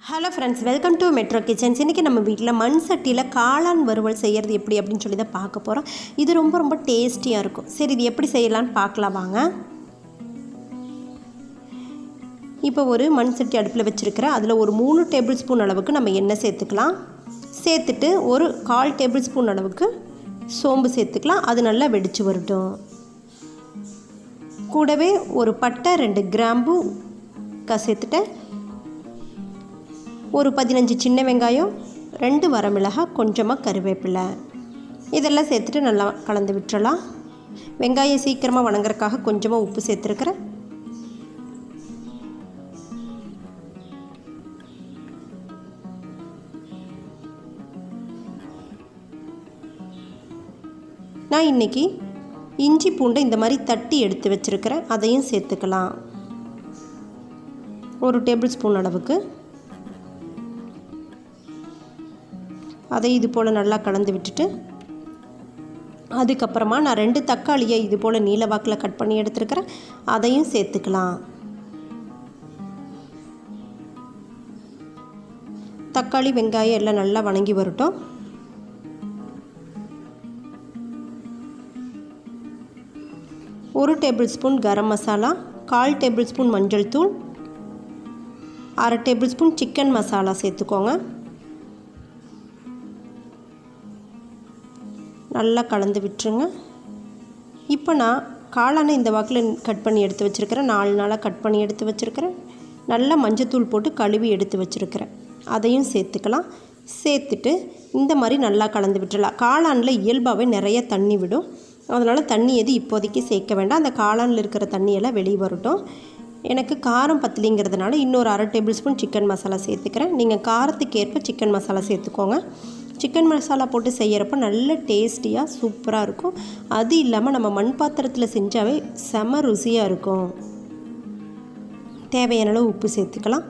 Hello friends welcome to metro kitchens இன்றைக்கி நம்ம வீட்டில் மண் சட்டியில் காளான் வறுவல் செய்கிறது எப்படி அப்படின்னு சொல்லி தான் பார்க்க போகிறோம் இது ரொம்ப ரொம்ப டேஸ்டியாக இருக்கும். சரி இது எப்படி செய்யலான்னு பார்க்கலாம் வாங்க. இப்போ ஒரு மண் சட்டி அடுப்பில் வச்சுருக்கிறேன் அதில் ஒரு மூணு டேபிள் ஸ்பூன் அளவுக்கு நம்ம எண்ணெய் சேர்த்துக்கலாம். சேர்த்துட்டு ஒரு கால் டேபிள் ஸ்பூன் அளவுக்கு சோம்பு சேர்த்துக்கலாம். அது நல்லா வெடித்து வரட்டும். கூடவே ஒரு பட்டை ரெண்டு கிராம்பு க சேர்த்துட்டேன். ஒரு பதினஞ்சு சின்ன வெங்காயம் ரெண்டு வரமிளகாய் கொஞ்சமாக கருவேப்பிலை. இதெல்லாம் சேர்த்துட்டு நல்லா கலந்து விட்டுறலாம். வெங்காயம் சீக்கிரமாக வணங்குறதுக்காக கொஞ்சமாக உப்பு சேர்த்துருக்குறேன். நான் இன்றைக்கி இஞ்சி பூண்டை இந்த மாதிரி தட்டி எடுத்து வச்சுருக்கிறேன். அதையும் சேர்த்துக்கலாம். ஒரு டேபிள் ஸ்பூன் அளவுக்கு. அதை இது போல் நல்லா கலந்து விட்டுட்டு அதுக்கப்புறமா நான் ரெண்டு தக்காளியை இது போல் நீல வாக்கில் கட் பண்ணி எடுத்துருக்கிறேன். அதையும் சேர்த்துக்கலாம். தக்காளி வெங்காயம் எல்லாம் நல்லா வணங்கி வரட்டும். ஒரு டேபிள் ஸ்பூன் கரம் மசாலா கால் டேபிள் ஸ்பூன் மஞ்சள் தூள் அரை டேபிள் ஸ்பூன் சிக்கன் மசாலா சேர்த்துக்கோங்க. நல்லா கலந்து விட்டுருங்க. இப்போ நான் காளானை இந்த வாக்கில் கட் பண்ணி எடுத்து வச்சுருக்கிறேன். நாலு நாளாக கட் பண்ணி எடுத்து வச்சுருக்கிறேன். நல்லா மஞ்சத்தூள் போட்டு கழுவி எடுத்து வச்சுருக்கிறேன். அதையும் சேர்த்துக்கலாம். சேர்த்துட்டு இந்த மாதிரி நல்லா கலந்து விட்டுடலாம். காளானில் இயல்பாகவே நிறைய தண்ணி விடும். அதனால் தண்ணி எது இப்போதைக்கு சேர்க்க வேண்டாம். அந்த காளானில் இருக்கிற தண்ணியெல்லாம் வெளியே வரட்டும். எனக்கு காரம் பத்தலிங்கிறதுனால இன்னொரு அரை டேபிள் ஸ்பூன் சிக்கன் மசாலா சேர்த்துக்கிறேன். நீங்கள் காரத்துக்கு ஏற்ப சிக்கன் மசாலா சேர்த்துக்கோங்க. சிக்கன் மசாலா போட்டு செய்கிறப்ப நல்ல டேஸ்டியாக சூப்பராக இருக்கும். அது இல்லாமல் நம்ம மண் பாத்திரத்தில் செஞ்சாவே செம ருசியாக இருக்கும். தேவையான அளவு உப்பு சேர்த்துக்கலாம்.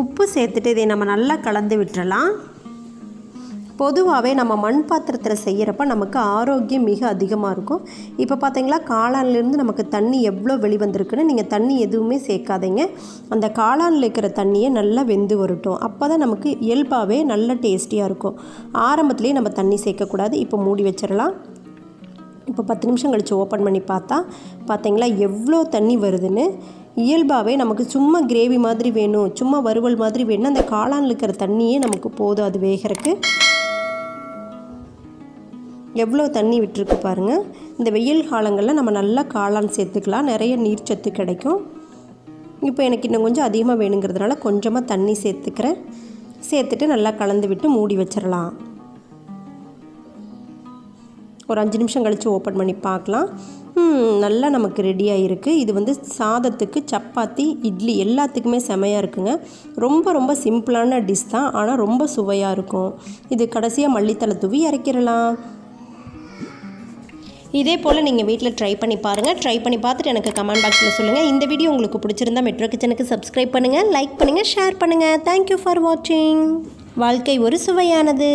உப்பு சேர்த்துட்டு இதை நம்ம நல்லா கலந்து விட்டுறலாம். பொதுவாகவே நம்ம மண் பாத்திரத்தில் செய்கிறப்ப நமக்கு ஆரோக்கியம் மிக அதிகமாக இருக்கும். இப்போ பார்த்தீங்களா காளான்லேருந்து நமக்கு தண்ணி எவ்வளோ வெளிவந்திருக்குன்னு நீங்கள் தண்ணி எதுவுமே சேர்க்காதீங்க. அந்த காளானில் இருக்கிற தண்ணியை நல்லா வெந்து வரட்டும். அப்போ தான் நமக்கு இயல்பாகவே நல்ல டேஸ்டியாக இருக்கும். ஆரம்பத்துலேயே நம்ம தண்ணி சேர்க்கக்கூடாது. இப்போ மூடி வச்சிடலாம். இப்போ பத்து நிமிஷம் கழித்து ஓப்பன் பண்ணி பார்த்தா பார்த்தீங்களா எவ்வளோ தண்ணி வருதுன்னு. இயல்பாகவே நமக்கு சும்மா கிரேவி மாதிரி வேணும் சும்மா வறுவல் மாதிரி வேணும் அந்த காளானில் இருக்கிற தண்ணியே நமக்கு போதும். அது வேகிறதுக்கு. எவ்வளோ தண்ணி விட்டுருக்கு பாருங்கள் இந்த வெயில் காலங்களில் நம்ம நல்லா காளான் சேர்த்துக்கலாம். நிறைய நீர்ச்சத்து கிடைக்கும். இப்போ எனக்கு இன்னும் கொஞ்சம் அதிகமாக வேணுங்கிறதுனால கொஞ்சமாக தண்ணி சேர்த்துக்கிறேன். சேர்த்துட்டு நல்லா கலந்து விட்டு மூடி வச்சிடலாம். ஒரு அஞ்சு நிமிஷம் கழித்து ஓப்பன் பண்ணி பார்க்கலாம். நல்லா நமக்கு ரெடியாக இருக்குது இது வந்து சாதத்துக்கு சப்பாத்தி இட்லி எல்லாத்துக்குமே செமையாக இருக்குங்க. ரொம்ப ரொம்ப சிம்பிளான டிஷ் தான். ஆனால் ரொம்ப சுவையாக இருக்கும். இது கடைசியாக மல்லித்தலை தூவி இறக்கிடலாம் இதே போல் நீங்கள் வீட்டில் ட்ரை பண்ணி பாருங்கள் ட்ரை பண்ணி பார்த்துட்டு எனக்கு கமெண்ட் பாக்ஸில் சொல்லுங்கள் இந்த வீடியோ உங்களுக்கு பிடிச்சிருந்தா மெட்ரோ கிச்சனுக்கு சப்ஸ்கிரைப் பண்ணுங்கள் லைக் பண்ணுங்கள் ஷேர் பண்ணுங்கள் தேங்க்யூ ஃபார் வாட்சிங் வாழ்க்கை ஒரு சுவையானது.